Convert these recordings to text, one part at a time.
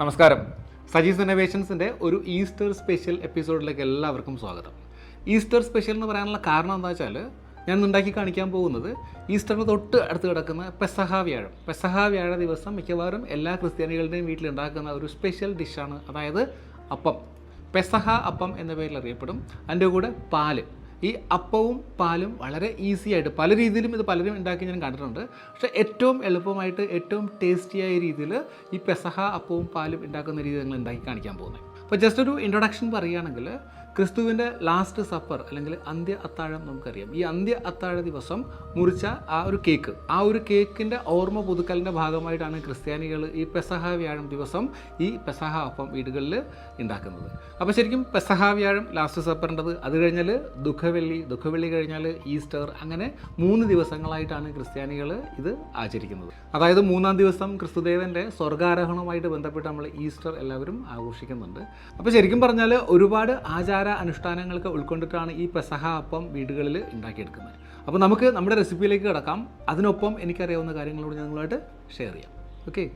നമസ്കാരം. സജീസ് ഇന്നോവേഷൻസിന്റെ ഒരു Easter special എപ്പിസോഡിലേക്ക് എല്ലാവർക്കും സ്വാഗതം. ഈസ്റ്റർ സ്പെഷ്യൽ എന്ന് പറയാനുള്ള കാരണം എന്താ വെച്ചാൽ ഞാൻ ഉണ്ടാക്കി കാണിക്കാൻ പോകുന്നത് ഈസ്റ്ററിന് തൊട്ട് അടുത്ത് കിടക്കുന്ന പെസഹ വ്യാഴം. വ്യാഴ ദിവസം മിക്കവാറും എല്ലാ ക്രിസ്ത്യാനികളുടെയും വീട്ടിൽ ഉണ്ടാക്കുന്ന ഒരു സ്പെഷ്യൽ ഡിഷാണ്. അതായത് അപ്പം. പെസഹ അപ്പം എന്ന പേരിൽ അറിയപ്പെടും. അതിന്റെ കൂടെ പാൽ. ഈ അപ്പവും പാലും വളരെ ഈസി ആയിട്ട് പല രീതിയിലും ഇത് പലരും ഉണ്ടാക്കി ഞാൻ കണ്ടിട്ടുണ്ട്. പക്ഷേ ഏറ്റവും എളുപ്പമായിട്ട് ഏറ്റവും ടേസ്റ്റിയായ രീതിയിൽ ഈ പെസഹ അപ്പവും പാലും ഉണ്ടാക്കുന്ന രീതി നിങ്ങൾ ഉണ്ടാക്കി കാണിക്കാൻ പോകുന്നത്. അപ്പോൾ ജസ്റ്റ് ഒരു ഇൻട്രൊഡക്ഷൻ പറയുകയാണെങ്കിൽ ക്രിസ്തുവിന്റെ ലാസ്റ്റ് സപ്പർ അല്ലെങ്കിൽ അന്ത്യ അത്താഴം നമുക്കറിയാം. ഈ അന്ത്യ അത്താഴ ദിവസം മുറിച്ച ആ ഒരു കേക്ക് ആ ഒരു കേക്കിന്റെ ഓർമ്മ പുതുക്കലിന്റെ ഭാഗമായിട്ടാണ് ക്രിസ്ത്യാനികൾ ഈ പെസഹ വ്യാഴം ദിവസം ഈ പെസഹ അപ്പം വീടുകളിൽ ഉണ്ടാക്കുന്നത് അപ്പോൾ ശരിക്കും പെസഹ വ്യാഴം ലാസ്റ്റ് സപ്പറിന്റെത് അത് കഴിഞ്ഞാൽ ദുഃഖവെള്ളി ദുഃഖവെള്ളി കഴിഞ്ഞാൽ ഈസ്റ്റർ അങ്ങനെ മൂന്ന് ദിവസങ്ങളായിട്ടാണ് ക്രിസ്ത്യാനികൾ ഇത് ആചരിക്കുന്നത്. അതായത് മൂന്നാം ദിവസം ക്രിസ്തുദേവന്റെ സ്വർഗാരോഹണവുമായിട്ട് ബന്ധപ്പെട്ട് നമ്മൾ ഈസ്റ്റർ എല്ലാവരും ആഘോഷിക്കുന്നുണ്ട്. അപ്പോൾ ശരിക്കും പറഞ്ഞാൽ ഒരുപാട് ആചാര അനുഷ്ഠാനങ്ങൾക്ക് ഉൾക്കൊണ്ടിട്ടാണ് ഈ പെസഹ അപ്പം വീടുകളിൽ ഉണ്ടാക്കിയെടുക്കുന്നത്. അപ്പോൾ നമുക്ക് നമ്മുടെ റെസിപ്പിയിലേക്ക് കിടക്കാം. അതിനൊപ്പം എനിക്കറിയാവുന്ന കാര്യങ്ങളോട് ഞങ്ങളുമായിട്ട് ഷെയർ ചെയ്യാം. ഓക്കെ?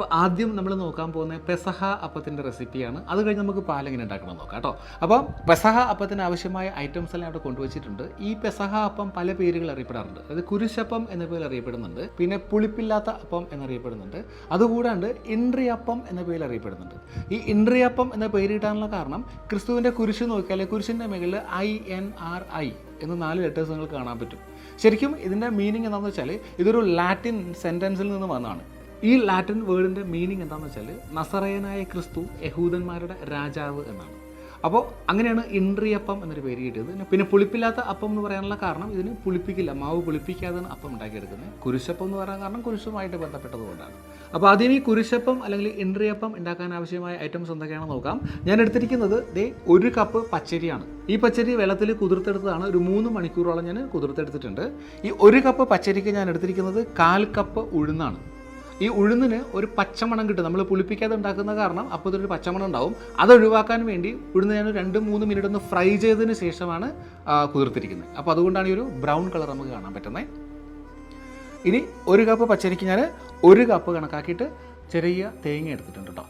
അപ്പോൾ ആദ്യം നമ്മൾ നോക്കാൻ പോകുന്ന പെസഹ അപ്പത്തിന്റെ റെസിപ്പിയാണ്. അത് കഴിഞ്ഞ് നമുക്ക് പാൽ എങ്ങനെ ഉണ്ടാക്കണം നോക്കാം കേട്ടോ. അപ്പോൾ പെസഹ അപ്പത്തിന് ആവശ്യമായ ഐറ്റംസ് എല്ലാം അവിടെ കൊണ്ടുവച്ചിട്ടുണ്ട്. ഈ പെസഹ അപ്പം പല പേരുകൾ അറിയപ്പെടാറുണ്ട്. അതായത് കുരിശപ്പം എന്ന പേരിൽ അറിയപ്പെടുന്നുണ്ട്. പിന്നെ പുളിപ്പില്ലാത്ത അപ്പം എന്നറിയപ്പെടുന്നുണ്ട്. അതുകൂടാണ്ട് ഇൻട്രിയപ്പം എന്ന പേരിൽ അറിയപ്പെടുന്നുണ്ട്. ഈ ഇൻട്രിയപ്പം എന്ന പേരിട്ടാനുള്ള കാരണം ക്രിസ്തുവിന്റെ കുരിശ് നോക്കിയാൽ കുരിശിന്റെ മുകളിൽ ഐ എൻ ആർ ഐ എന്ന് നാല് ലെറ്റേഴ്സ് നിങ്ങൾക്ക് കാണാൻ പറ്റും. ശരിക്കും ഇതിന്റെ മീനിങ് എന്താണെന്ന് വെച്ചാൽ ഇതൊരു ലാറ്റിൻ സെന്റൻസിൽ നിന്ന് വന്നതാണ്. ഈ ലാറ്റിൻ വേർഡിന്റെ മീനിങ് എന്താണെന്ന് വെച്ചാൽ നസറയനായ ക്രിസ്തു യഹൂദന്മാരുടെ രാജാവ് എന്നാണ്. അപ്പോൾ അങ്ങനെയാണ് ഇൻട്രിയപ്പം എന്നൊരു പേര് കിട്ടിയത്. പിന്നെ പുളിപ്പില്ലാത്ത അപ്പം എന്ന് പറയാനുള്ള കാരണം ഇതിന് പുളിപ്പിക്കില്ല. മാവ് പുളിപ്പിക്കാതെയാണ് അപ്പം ഉണ്ടാക്കിയെടുക്കുന്നത്. കുരിശപ്പം എന്ന് പറയാൻ കാരണം കുരിശുമായിട്ട് ബന്ധപ്പെട്ടതുകൊണ്ടാണ് അപ്പോൾ അതിന് ഈ കുരിശപ്പം അല്ലെങ്കിൽ ഇൻട്രിയപ്പം ഉണ്ടാക്കാൻ ആവശ്യമായ ഐറ്റംസ് എന്തൊക്കെയാണെന്ന് നോക്കാം. ഞാൻ എടുത്തിരിക്കുന്നത് ദേ ഒരു കപ്പ് പച്ചരിയാണ്. ഈ പച്ചരി വെള്ളത്തിൽ കുതിർത്തെടുത്തതാണ്. ഒരു മൂന്ന് മണിക്കൂറോളം ഞാൻ കുതിർത്തെടുത്തിട്ടുണ്ട്. ഈ ഒരു കപ്പ് പച്ചരിക്ക് ഞാൻ എടുത്തിരിക്കുന്നത് കാൽ കപ്പ് ഉഴുന്നാണ്. ഈ ഉഴുന്നിന് ഒരു പച്ചമണം കിട്ടും. നമ്മൾ പുളിപ്പിക്കാതെ ഉണ്ടാക്കുന്ന കാരണം അപ്പോൾ ഇതൊരു പച്ചമണം ഉണ്ടാവും. അത് ഒഴിവാക്കാൻ വേണ്ടി ഉഴുന്ന് ഞാൻ രണ്ട് മൂന്ന് മിനിറ്റ് ഒന്ന് ഫ്രൈ ചെയ്തതിന് ശേഷമാണ് കുതിർത്തിരിക്കുന്നത്. അപ്പോൾ അതുകൊണ്ടാണ് ഈ ഒരു ബ്രൗൺ കളർ നമുക്ക് കാണാൻ പറ്റുന്നത് ഇനി ഒരു കപ്പ് പച്ചരിക്ക് ഞാൻ ഒരു കപ്പ് കണക്കാക്കിയിട്ട് ചെറിയ തേങ്ങ എടുത്തിട്ടുണ്ട് കേട്ടോ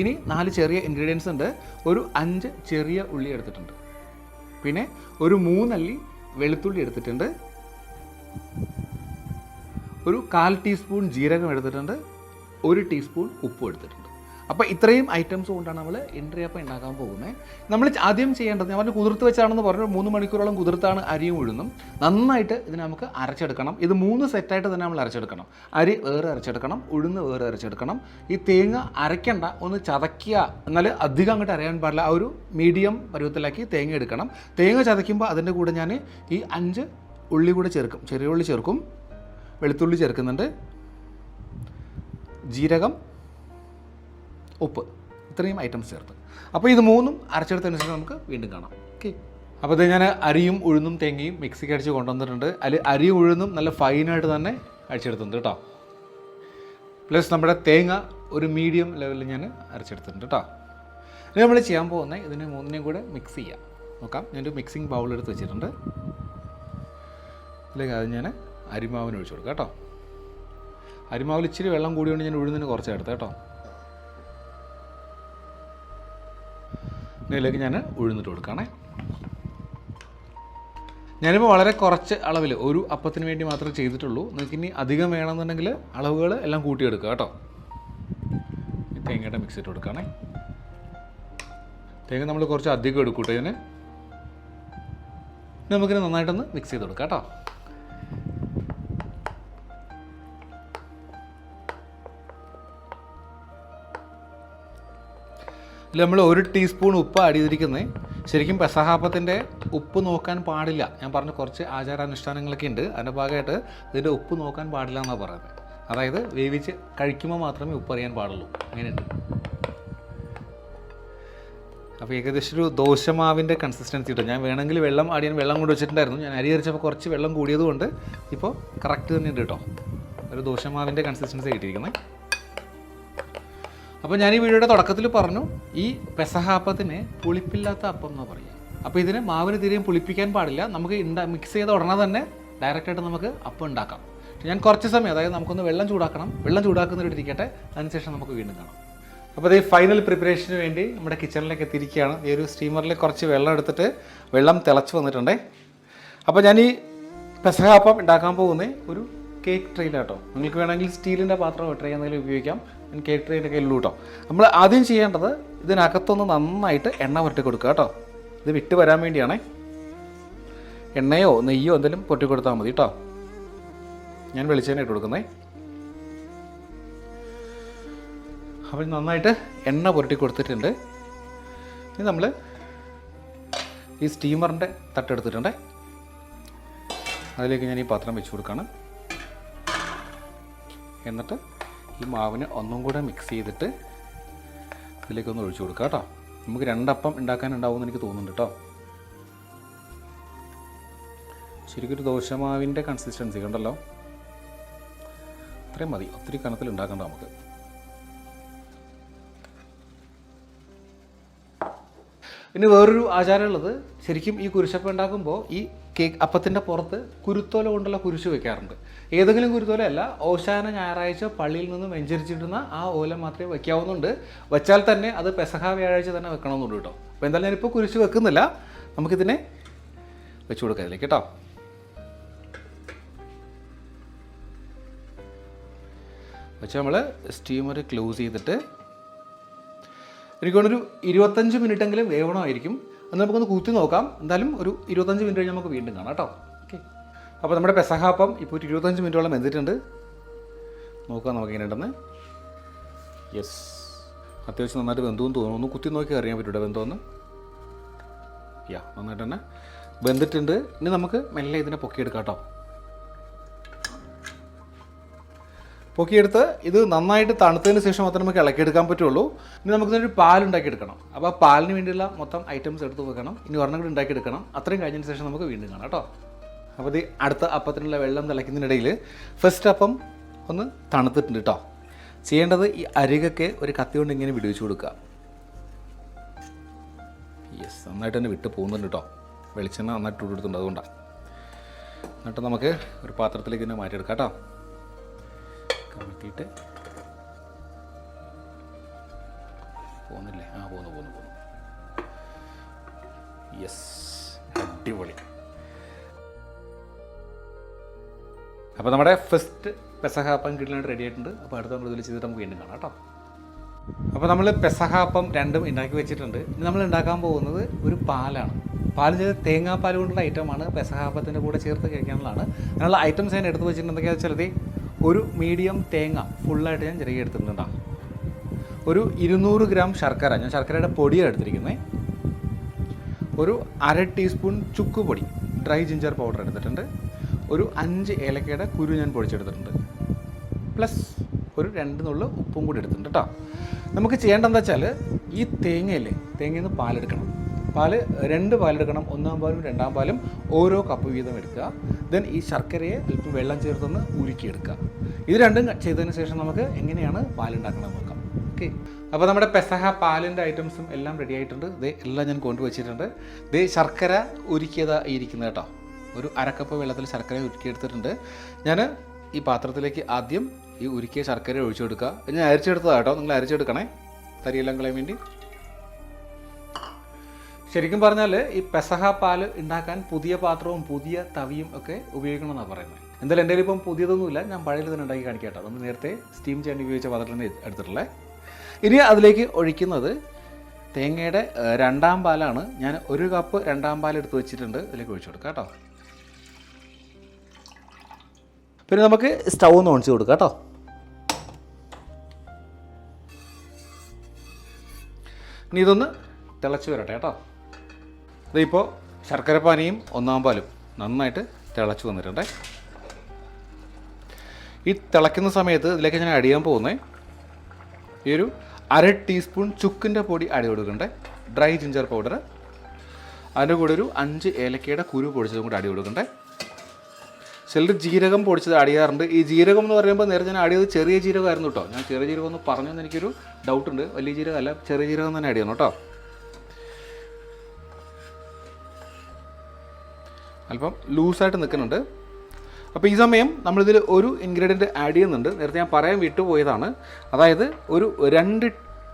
ഇനി നാല് ചെറിയ ഇൻഗ്രീഡിയൻസ് ഉണ്ട്. ഒരു അഞ്ച് ചെറിയ ഉള്ളി എടുത്തിട്ടുണ്ട്. പിന്നെ ഒരു മൂന്നല്ലി വെളുത്തുള്ളി എടുത്തിട്ടുണ്ട്. ഒരു കാൽ ടീസ്പൂൺ ജീരകം എടുത്തിട്ടുണ്ട് ഒരു ടീസ്പൂൺ ഉപ്പും എടുത്തിട്ടുണ്ട്. അപ്പോൾ ഇത്രയും ഐറ്റംസ് കൊണ്ടാണ് നമ്മൾ ഇൻട്രിയപ്പം ഉണ്ടാക്കാൻ പോകുന്നത് നമ്മൾ ആദ്യം ചെയ്യേണ്ടത് ഞാൻ പറഞ്ഞു കുതിർത്ത് വെച്ചാണെന്ന് പറഞ്ഞു മൂന്ന് മണിക്കൂറോളം കുതിർത്താണ് അരിയും ഉഴുന്നും. നന്നായിട്ട് ഇതിനെ നമുക്ക് അരച്ചെടുക്കണം. ഇത് മൂന്ന് സെറ്റായിട്ട് തന്നെ നമ്മൾ അരച്ചെടുക്കണം. അരി വേറെ അരച്ചെടുക്കണം ഉഴുന്ന് വേറെ അരച്ചെടുക്കണം. ഈ തേങ്ങ അരയ്ക്കണ്ട ഒന്ന് ചതയ്ക്കുക. എന്നാൽ അധികം അങ്ങോട്ട് അരയാൻ പാടില്ല. ആ ഒരു മീഡിയം പരുവത്തിലാക്കി തേങ്ങ എടുക്കണം. തേങ്ങ ചതയ്ക്കുമ്പോൾ അതിന്റെ കൂടെ ഞാൻ ഈ അഞ്ച് ഉള്ളി കൂടെ ചേർക്കും ചെറിയ ഉള്ളി ചേർക്കും. വെളുത്തുള്ളി ചേർക്കുന്നുണ്ട്. ജീരകം ഉപ്പ് ഇത്രയും ഐറ്റംസ് ചേർത്ത്. അപ്പോൾ ഇത് മൂന്നും അരച്ചെടുത്തനുസരിച്ച് നമുക്ക് വീണ്ടും കാണാം. ഓക്കെ അപ്പോൾ ഇത് ഞാൻ അരിയും ഉഴുന്നും തേങ്ങയും മിക്സിക്ക് അടിച്ച് കൊണ്ടുവന്നിട്ടുണ്ട്. അതിൽ അരിയും ഉഴുന്നും നല്ല ഫൈനായിട്ട് തന്നെ അടിച്ചെടുത്തിട്ടുണ്ട് കേട്ടോ. പ്ലസ് നമ്മുടെ തേങ്ങ ഒരു മീഡിയം ലെവലിൽ ഞാൻ അരച്ചെടുത്തിട്ടുണ്ട് കേട്ടോ. ഇനി നമ്മൾ ചെയ്യാൻ പോകുന്നത് ഇതിനെ മൂന്നിനെയും കൂടെ മിക്സ് ചെയ്യാം. നോക്കാം. ഞാനൊരു മിക്സിംഗ് ബൗൾ എടുത്ത് വെച്ചിട്ടുണ്ട്. ഇതിലേക്ക് അത് ഞാൻ അരിമാവിന് ഒഴിച്ചു കൊടുക്കുക കേട്ടോ. അരിമാവിൽ ഇച്ചിരി വെള്ളം കൂടിയോണ്ട് ഞാൻ ഉഴുന്നിന് കുറച്ച് എടുത്ത് കേട്ടോ. ഇതിലേക്ക് ഞാൻ ഉഴുന്നിട്ട് കൊടുക്കണേ. ഞാനിപ്പോൾ വളരെ കുറച്ച് അളവിൽ ഒരു അപ്പത്തിന് വേണ്ടി മാത്രമേ ചെയ്തിട്ടുള്ളൂ. നിങ്ങൾക്ക് ഇനി അധികം വേണമെന്നുണ്ടെങ്കിൽ അളവുകൾ എല്ലാം കൂട്ടിയെടുക്കുക കേട്ടോ. തേങ്ങയുടെ മിക്സ് ഇട്ട് കൊടുക്കണേ. തേങ്ങ നമ്മൾ കുറച്ച് അധികം എടുക്കൂട്ടേ ഇതിന്. ഇനി നമുക്കിനി നന്നായിട്ടൊന്ന് മിക്സ് ചെയ്ത് കൊടുക്കാം കേട്ടോ. ഇതിൽ നമ്മൾ ഒരു ടീസ്പൂൺ ഉപ്പ് ആഡ് ചെയ്തിരിക്കുന്നത് ശരിക്കും പെസഹാപ്പത്തിന്റെ ഉപ്പ് നോക്കാൻ പാടില്ല. ഞാൻ പറഞ്ഞ കുറച്ച് ആചാരാനുഷ്ഠാനങ്ങളൊക്കെ ഉണ്ട്. അതിന്റെ ഭാഗമായിട്ട് ഇതിന്റെ ഉപ്പ് നോക്കാൻ പാടില്ല എന്നാണ് പറയുന്നത് അതായത് വേവിച്ച് കഴിക്കുമ്പോൾ മാത്രമേ ഉപ്പ് അറിയാൻ പാടുള്ളൂ. അങ്ങനെയുണ്ട്. അപ്പോൾ ഏകദേശം ഒരു ദോശമാവിന്റെ കൺസിസ്റ്റൻസി കിട്ടും ഞാൻ വേണമെങ്കിൽ വെള്ളം ആഡ് ചെയ്യാൻ വെള്ളം കൊണ്ട് വെച്ചിട്ടുണ്ടായിരുന്നു. ഞാൻ അരി അരിച്ചപ്പോൾ കുറച്ച് വെള്ളം കൂടിയതുകൊണ്ട് ഇപ്പോൾ കറക്റ്റ് തന്നെ ഉണ്ട് കേട്ടോ ഒരു ദോശമാവിന്റെ കൺസിസ്റ്റൻസി കിട്ടിയിരിക്കുന്നത് അപ്പോൾ ഞാൻ ഈ വീഡിയോയുടെ തുടക്കത്തിൽ പറഞ്ഞു ഈ പെസഹാപ്പത്തിന് പുളിപ്പില്ലാത്ത അപ്പം എന്ന് പറയും അപ്പോൾ ഇതിന് മാവിന് തീരെയും പുളിപ്പിക്കാൻ പാടില്ല. നമുക്ക് ഉണ്ടാ മിക്സ് ചെയ്ത ഉടനെ തന്നെ ഡയറക്റ്റായിട്ട് നമുക്ക് അപ്പം ഉണ്ടാക്കാം. ഞാൻ കുറച്ച് സമയം അതായത് നമുക്കൊന്ന് വെള്ളം ചൂടാക്കണം. വെള്ളം ചൂടാക്കുന്നതിട്ട് ഇരിക്കട്ടെ. അതിനുശേഷം നമുക്ക് വീണ്ടും കാണാം. അപ്പോൾ ഈ ഫൈനൽ പ്രിപ്പറേഷന് വേണ്ടി നമ്മുടെ കിച്ചണിലേക്ക് എത്തിയിരിക്കുകയാണ്. ഈ ഒരു സ്റ്റീമറിൽ കുറച്ച് വെള്ളം എടുത്തിട്ട് വെള്ളം തിളച്ച് വന്നിട്ടുണ്ടേ. അപ്പോൾ ഞാൻ ഈ പെസഹാപ്പം ഉണ്ടാക്കാൻ പോകുന്നത് ഒരു കേക്ക് ട്രെയിലാട്ടോ നിങ്ങൾക്ക് വേണമെങ്കിൽ സ്റ്റീലിന്റെ പാത്രം ട്രേ എന്തെങ്കിലും ഉപയോഗിക്കാം. ട്രെയിന്റെ കയ്യിലുള്ളൂ കേട്ടോ നമ്മൾ ആദ്യം ചെയ്യേണ്ടത് ഇതിനകത്തൊന്ന് നന്നായിട്ട് എണ്ണ പുരട്ടി കൊടുക്കുക കേട്ടോ ഇത് വിട്ട് വരാൻ വേണ്ടിയാണേ. എണ്ണയോ നെയ്യോ എന്തെങ്കിലും പൊട്ടി കൊടുത്താൽ മതി കേട്ടോ ഞാൻ വെളിച്ചെണ്ണ ഇട്ട് കൊടുക്കുന്നേ. അപ്പോൾ നന്നായിട്ട് എണ്ണ പുരട്ടി കൊടുത്തിട്ടുണ്ട്. ഇനി നമ്മൾ ഈ സ്റ്റീമറിന്റെ തട്ടെടുത്തിട്ടുണ്ടേ അതിലേക്ക് ഞാൻ ഈ പാത്രം വെച്ച് കൊടുക്കുകയാണ്. എന്നിട്ട് ഈ മാവിന് ഒന്നും കൂടെ മിക്സ് ചെയ്തിട്ട് ഇതിലേക്ക് ഒന്ന് ഒഴിച്ചു കൊടുക്കുക കേട്ടോ. നമുക്ക് രണ്ടപ്പം ഉണ്ടാക്കാനുണ്ടാവുമെന്ന് എനിക്ക് തോന്നുന്നുണ്ട് കേട്ടോ. ശരിക്കും ദോശമാവിന്റെ കൺസിസ്റ്റൻസി കണ്ടല്ലോ. അത്രയും മതി. ഒത്തിരി കനത്തിൽ ഉണ്ടാക്കണ്ട നമുക്ക്. ഇനി വേറൊരു ആചാരമുള്ളത് ശരിക്കും ഈ കുരിശപ്പം ഉണ്ടാക്കുമ്പോൾ ഈ കേക്ക് അപ്പത്തിന്റെ പുറത്ത് കുരുത്തോല കൊണ്ടുള്ള കുരിശ് വെക്കാറുണ്ട്. ഏതെങ്കിലും കുരുത്തോല അല്ല ഓശാന ഞായറാഴ്ച പള്ളിയിൽ നിന്ന് വെഞ്ചരിച്ചിടുന്ന ആ ഓല മാത്രമേ വയ്ക്കാവുന്നുണ്ട് വെച്ചാൽ തന്നെ അത് പെസഹ വ്യാഴാഴ്ച തന്നെ വെക്കണമെന്നുണ്ട് കേട്ടോ. അപ്പോൾ എന്തായാലും ഞാനിപ്പോൾ കുരിശ് വെക്കുന്നില്ല. നമുക്കിതിനെ വെച്ചു കൊടുക്കാം ഇതിലേക്ക് കേട്ടോ. വെച്ച് നമ്മൾ സ്റ്റീമർ ക്ലോസ് ചെയ്തിട്ട് എനിക്ക് ഇരുപത്തഞ്ച് മിനിറ്റെങ്കിലും വേവണമായിരിക്കും. അത് നമുക്കൊന്ന് കൂത്തി നോക്കാം. എന്തായാലും ഒരു ഇരുപത്തഞ്ച് മിനിറ്റ് കഴിഞ്ഞ് നമുക്ക് വീണ്ടും കാണാം കേട്ടോ. ഓക്കെ. അപ്പോൾ നമ്മുടെ പെസഹാപ്പം ഇപ്പോൾ ഒരു ഇരുപത്തഞ്ച് മിനിറ്റോളം വെന്തിട്ടുണ്ട്. നോക്കാം നമുക്ക് എങ്ങനെ ഉണ്ടെന്ന് യെസ് അത്യാവശ്യം നന്നായിട്ട് ബന്ധുവെന്ന് തോന്നുന്നു. ഒന്ന് കുത്തി നോക്കി അറിയാൻ പറ്റൂടെ വെന്തോന്ന്. യാ നന്നായിട്ട് തന്നെ വെന്തിട്ടുണ്ട്. ഇനി നമുക്ക് മെല്ലെ ഇതിനെ പൊക്കിയെടുക്കാം കേട്ടോ. പൊക്കിയെടുത്ത് ഇത് നന്നായിട്ട് തണുത്തതിന് ശേഷം മാത്രമേ നമുക്ക് ഇളക്കിയെടുക്കാൻ പറ്റുള്ളൂ. ഇനി നമുക്ക് ഇതിനൊരു പാലുണ്ടാക്കി എടുക്കണം അപ്പോൾ ആ പാലിന് വേണ്ടിയുള്ള മൊത്തം ഐറ്റംസ് എടുത്ത് വെക്കണം. ഇനി ഒരെണ്ണം കൂടി ഉണ്ടാക്കിയെടുക്കണം. അത്രയും കഴിഞ്ഞതിന് ശേഷം നമുക്ക് വീണ്ടും കാണാം കേട്ടോ. അപ്പോൾ ഇത് അടുത്ത അപ്പത്തിനുള്ള വെള്ളം തിളയ്ക്കുന്നതിനിടയിൽ ഫസ്റ്റ് അപ്പം ഒന്ന് തണുത്തിട്ടുണ്ട് കേട്ടോ. ചെയ്യേണ്ടത് ഈ അരികൊക്കെ ഒരു കത്തി കൊണ്ട് ഇങ്ങനെ വിടുവിച്ച് കൊടുക്കുക. യെസ് നന്നായിട്ട് തന്നെ വിട്ട് പോകുന്നുണ്ട് കേട്ടോ. വെളിച്ചെണ്ണ നന്നായിട്ട് കൊടുത്തിട്ടുണ്ട് അതുകൊണ്ടാണ്. എന്നിട്ട് നമുക്ക് ഒരു പാത്രത്തിലേക്ക് തന്നെ മാറ്റിയെടുക്കാം കേട്ടോ. കമഴ്ത്തിയിട്ട് പോകുന്നില്ലേ? ആ പോന്നു പോന്നു പോന്നു യെസ് അടിപൊളി. അപ്പോൾ നമ്മുടെ ഫസ്റ്റ് പെസഹാപ്പം കിട്ടിലാണ് റെഡി ആയിട്ടുണ്ട്. അപ്പോൾ അടുത്ത നമ്മൾ ഇതിൽ ചെയ്തിട്ട് നമുക്ക് വീണ്ടും കാണാം കേട്ടോ. അപ്പോൾ നമ്മൾ പെസഹാപ്പം രണ്ടും ഉണ്ടാക്കി വെച്ചിട്ടുണ്ട്. ഇനി നമ്മൾ ഉണ്ടാക്കാൻ പോകുന്നത് ഒരു പാലാണ്. പാൽ ചെയ്ത് തേങ്ങാപ്പാൽ കൊണ്ടുള്ള ഐറ്റമാണ് പെസഹാപ്പത്തിന്റെ കൂടെ ചേർത്ത് കഴിക്കാനുള്ളതാണ്. അതിനുള്ള ഐറ്റംസ് ഞാൻ എടുത്ത് വെച്ചിട്ടുണ്ട് ചിലത് ഒരു മീഡിയം തേങ്ങ ഫുള്ളായിട്ട് ഞാൻ ചെറിയ എടുത്തിട്ടുണ്ട് ഒരു ഇരുന്നൂറ് ഗ്രാം ശർക്കര ഞാൻ ശർക്കരയുടെ പൊടിയാണ് എടുത്തിരിക്കുന്നത് ഒരു അര ടീസ്പൂൺ ചുക്ക് പൊടി ഡ്രൈ ജിഞ്ചർ പൗഡർ എടുത്തിട്ടുണ്ട്. ഒരു അഞ്ച് ഏലക്കയുടെ കുരു ഞാൻ പൊടിച്ചെടുത്തിട്ടുണ്ട്. പ്ലസ് ഒരു രണ്ട് നുള്ളു ഉപ്പും കൂടി എടുത്തിട്ടുണ്ട് കേട്ടോ നമുക്ക് ചെയ്യേണ്ടതെന്ന് വെച്ചാൽ ഈ തേങ്ങയില്ലേ തേങ്ങയിൽ നിന്ന് പാലെടുക്കണം. പാൽ രണ്ട് പാലെടുക്കണം. ഒന്നാം പാലും രണ്ടാം പാലും ഓരോ കപ്പ് വീതം എടുക്കുക. ദെൻ ഈ ശർക്കരയെ അല്പം വെള്ളം ചേർത്തൊന്ന് ഉരുക്കിയെടുക്കുക. ഇത് രണ്ടും ചെയ്തതിന് ശേഷം നമുക്ക് എങ്ങനെയാണ് പാലുണ്ടാക്കണം നോക്കാം. ഓക്കെ അപ്പോൾ നമ്മുടെ പെസഹ പാലിന്റെ ഐറ്റംസും എല്ലാം റെഡി ആയിട്ടുണ്ട്. ഇതേ എല്ലാം ഞാൻ കൊണ്ടുവച്ചിട്ടുണ്ട് ഇതേ ശർക്കര ഉരുക്കിയതാ ഇരിക്കുന്നത് കേട്ടോ. ഒരു അരക്കപ്പ് വെള്ളത്തിൽ ശർക്കര ഉരുക്കിയെടുത്തിട്ടുണ്ട്. ഞാൻ ഈ പാത്രത്തിലേക്ക് ആദ്യം ഈ ഉരുക്കിയ ശർക്കര ഒഴിച്ചു കൊടുക്കുക. ഞാൻ അരിച്ചെടുത്തതാണ് കേട്ടോ. നിങ്ങൾ അരിച്ചെടുക്കണേ. തരിയെല്ലാം കളയാൻ വേണ്ടി. ശരിക്കും പറഞ്ഞാൽ ഈ പെസഹ പാൽ ഉണ്ടാക്കാൻ പുതിയ പാത്രവും പുതിയ തവിയും ഒക്കെ ഉപയോഗിക്കണമെന്നാണ് പറയുന്നത്. എന്തായാലും എന്റെ ഇപ്പം പുതിയതൊന്നുമില്ല. ഞാൻ പഴയത് തന്നെ ഉണ്ടാക്കി കാണിക്കാം നമ്മൾ നേരത്തെ സ്റ്റീം ചെയ്യാൻ ഉപയോഗിച്ച പാത്രത്തിൽ തന്നെ എടുത്തിട്ടുള്ളത് ഇനി അതിലേക്ക് ഒഴിക്കുന്നത് തേങ്ങയുടെ രണ്ടാം പാലാണ്. ഞാൻ ഒരു കപ്പ് രണ്ടാം പാൽ എടുത്ത് വെച്ചിട്ടുണ്ട്. അതിലേക്ക് ഒഴിച്ചു കൊടുക്കാം കേട്ടോ. പിന്നെ നമുക്ക് സ്റ്റൗ ഒന്ന് ചെയ്ത് കൊടുക്കാം കേട്ടോ. ഇനി ഇതൊന്ന് തിളച്ച് വരട്ടെ കേട്ടോ. ഇതിപ്പോൾ ശർക്കരപ്പാനിയും ഒന്നാം പാലും നന്നായിട്ട് തിളച്ചു വന്നിട്ടുണ്ട്. ഈ തിളയ്ക്കുന്ന സമയത്ത് ഇതിലേക്ക് ഞാൻ ആഡ് ചെയ്യാൻ പോകുന്നത് ഈ ഒരു അര ടീസ്പൂൺ ചുക്കിന്റെ പൊടി അടി കൊടുക്കണ്ടേ ഡ്രൈ ജിഞ്ചർ പൗഡർ അതിന്റെ കൂടെ ഒരു അഞ്ച് ഏലക്കയുടെ കുരു പൊടിച്ചതും കൂടി അടി കൊടുക്കണ്ടേ. ചിലർ ജീരകം പൊടിച്ചത് അടിയാറുണ്ട് ഈ ജീരകം എന്ന് പറയുമ്പോൾ നേരെ ഞാൻ അടിയത് ചെറിയ ജീരകമായിരുന്നു കേട്ടോ. ഞാൻ ചെറിയ ജീരകം എന്ന് പറഞ്ഞെന്ന് എനിക്കൊരു ഡൗട്ടുണ്ട് വലിയ ജീരകമല്ല ചെറിയ ജീരകം തന്നെ അടിയാണ് കേട്ടോ. അല്പം ലൂസായിട്ട് നിൽക്കുന്നുണ്ട്. അപ്പോൾ ഈ സമയം നമ്മളിതിൽ ഒരു ഇൻഗ്രീഡിയന്റ് ആഡ് ചെയ്യുന്നുണ്ട്. നേരത്തെ ഞാൻ പറയാൻ വിട്ടുപോയതാണ്. അതായത് ഒരു രണ്ട്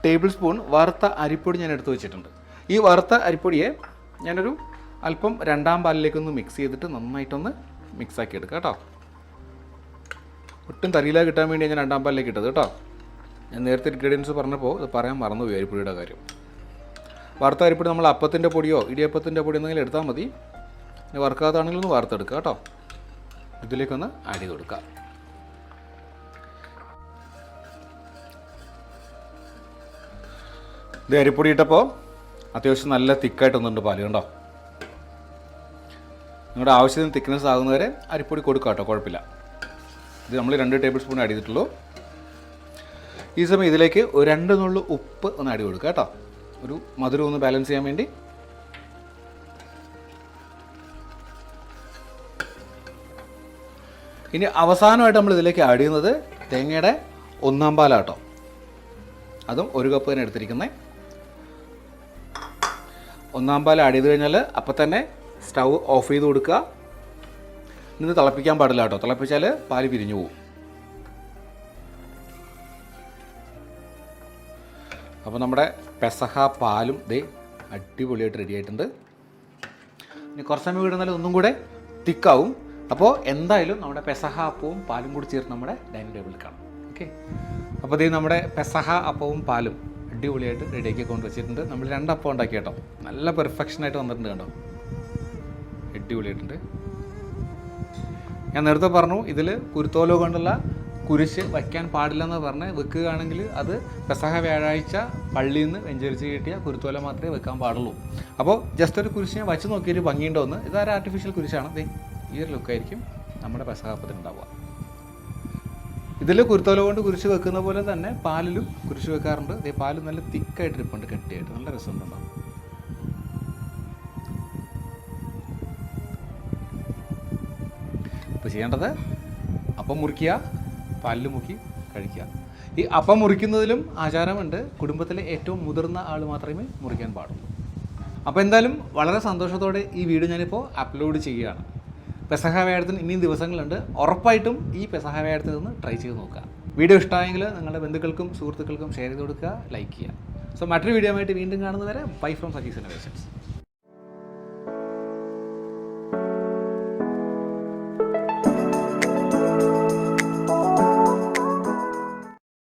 ടേബിൾ സ്പൂൺ വറുത്ത അരിപ്പൊടി ഞാൻ എടുത്തു വെച്ചിട്ടുണ്ട്. ഈ വറുത്ത അരിപ്പൊടിയെ ഞാനൊരു അല്പം രണ്ടാം പാലിലേക്കൊന്ന് മിക്സ് ചെയ്തിട്ട് നന്നായിട്ടൊന്ന് മിക്സ് ആക്കി എടുക്കാം കേട്ടോ. ഒട്ടും തരിയില കിട്ടാൻ വേണ്ടി ഞാൻ രണ്ടാം പാലിലേക്ക് ഇട്ടത് കേട്ടോ. ഞാൻ നേരത്തെ ഇൻഗ്രീഡിയൻസ് പറഞ്ഞപ്പോൾ ഇത് പറയാൻ മറന്നുപോയി അരിപ്പൊടിയുടെ കാര്യം. വറുത്ത അരിപ്പൊടി നമ്മൾ അപ്പത്തിന്റെ പൊടിയോ ഇടിയപ്പത്തിന്റെ പൊടിയോ എന്തെങ്കിലും എടുത്താൽ മതി. ഇനി വറുക്കാത്താണെങ്കിൽ ഒന്ന് വറുത്തെടുക്കുക കേട്ടോ. ഇതിലേക്കൊന്ന് ആഡ് ചെയ്ത് കൊടുക്കുക ഇത് അരിപ്പൊടി ഇട്ടപ്പോൾ അത്യാവശ്യം നല്ല തിക്കായിട്ടൊന്നുണ്ട് പാൽ കണ്ടോ? നിങ്ങളുടെ ആവശ്യത്തിന് തിക്നെസ് ആകുന്നവരെ അരിപ്പൊടി കൊടുക്കുക കേട്ടോ കുഴപ്പമില്ല. ഇത് നമ്മൾ രണ്ട് ടേബിൾ സ്പൂൺ ആഡ് ചെയ്തിട്ടുള്ളൂ. ഈ സമയം ഇതിലേക്ക് രണ്ട് നുള്ളു ഉപ്പ് ഒന്ന് ആഡ് കൊടുക്കുക കേട്ടോ. ഒരു മധുരം ഒന്ന് ബാലൻസ് ചെയ്യാൻ വേണ്ടി ഇനി അവസാനമായിട്ട് നമ്മൾ ഇതിലേക്ക് ആഡ് ചെയ്യുന്നത് തേങ്ങയുടെ ഒന്നാം പാലാട്ടോ. അതും ഒരു കപ്പ് തന്നെ എടുത്തിരിക്കുന്നത് ഒന്നാം പാൽ ആഡ് ചെയ്ത് കഴിഞ്ഞാൽ അപ്പം തന്നെ സ്റ്റൗ ഓഫ് ചെയ്ത് കൊടുക്കുക. ഇന്ന് തിളപ്പിക്കാൻ പാടില്ല കേട്ടോ. തിളപ്പിച്ചാൽ പാൽ പിരിഞ്ഞു പോകും. അപ്പോൾ നമ്മുടെ പെസഹ പാലും ദേ അടിപൊളിയായിട്ട് റെഡി ആയിട്ടുണ്ട്. ഇനി കുറച്ച് സമയം വിടുന്നാൽ ഒന്നും കൂടെ തിക്കാവും. അപ്പോൾ എന്തായാലും നമ്മുടെ പെസഹ അപ്പവും പാലും കൂടി ചേർത്ത് നമ്മുടെ ഡൈനിങ് ടേബിളിൽ കാണാം. ഓക്കെ? അപ്പോൾ ഇത് നമ്മുടെ പെസഹ അപ്പവും പാലും അടിപൊളിയായിട്ട് റെഡിയാക്കി കൊണ്ട് വെച്ചിട്ടുണ്ട്. നമ്മൾ രണ്ടപ്പം ഉണ്ടാക്കി കേട്ടോ. നല്ല പെർഫെക്ഷനായിട്ട് വന്നിട്ടുണ്ട് കേട്ടോ അടിപൊളിയായിട്ടുണ്ട്. ഞാൻ നേരത്തെ പറഞ്ഞു ഇതിൽ കുരുത്തോലോ കൊണ്ടുള്ള കുരിശ് വയ്ക്കാൻ പാടില്ലെന്ന് പറഞ്ഞ് വെക്കുകയാണെങ്കിൽ അത് പെസഹ വ്യാഴാഴ്ച പള്ളിയിൽ നിന്ന് വെഞ്ചരിച്ച് കിട്ടിയ കുരുത്തോല മാത്രമേ വെക്കാൻ പാടുള്ളൂ. അപ്പോൾ ജസ്റ്റ് ഒരു കുരിശിനെ വച്ച് നോക്കിയൊരു ഭംഗിയുണ്ടോ എന്ന്? ഇതൊരു ആർട്ടിഫിഷ്യൽ കുരിശാണ്. ദേ ഈ ഒരു ലുക്കായിരിക്കും നമ്മുടെ പെസഹാപ്പത്തിന് ഉണ്ടാവുക ഇതിൽ കുരുത്തോല കൊണ്ട് കുരിശ് വെക്കുന്ന പോലെ തന്നെ പാലിലും കുരിശ് വെക്കാറുണ്ട്. ദേ പാൽ നല്ല തിക്കായിട്ട് ഇരിപ്പുണ്ട് കെട്ടിയായിട്ട്. നല്ല രസമുണ്ടാവും ഇപ്പോൾ ചെയ്യേണ്ടത് അപ്പം മുറിക്കുക പാലിൽ മുക്കി കഴിക്കുക. ഈ അപ്പം മുറിക്കുന്നതിലും ആചാരമുണ്ട്. കുടുംബത്തിലെ ഏറ്റവും മുതിർന്ന ആൾ മാത്രമേ മുറിക്കാൻ പാടുള്ളൂ. അപ്പോൾ എന്തായാലും വളരെ സന്തോഷത്തോടെ ഈ വീഡിയോ ഞാനിപ്പോൾ അപ്ലോഡ് ചെയ്യുകയാണ്. പെസഹ വ്യാഴത്തിന് ഇനിയും ദിവസങ്ങളുണ്ട്. ഉറപ്പായിട്ടും ഈ പെസഹ വ്യാഴത്തിൽ നിന്ന് ട്രൈ ചെയ്ത് നോക്കുക. വീഡിയോ ഇഷ്ടമായെങ്കിൽ നിങ്ങളുടെ ബന്ധുക്കൾക്കും സുഹൃത്തുക്കൾക്കും ഷെയർ ചെയ്ത് കൊടുക്കുക. ലൈക്ക് ചെയ്യുക. സോ മറ്റൊരു വീഡിയോ ആയിട്ട് വീണ്ടും കാണുന്നവരെ ബൈ ഫ്രം സജീസ് ഇന്നോവേഷൻസ്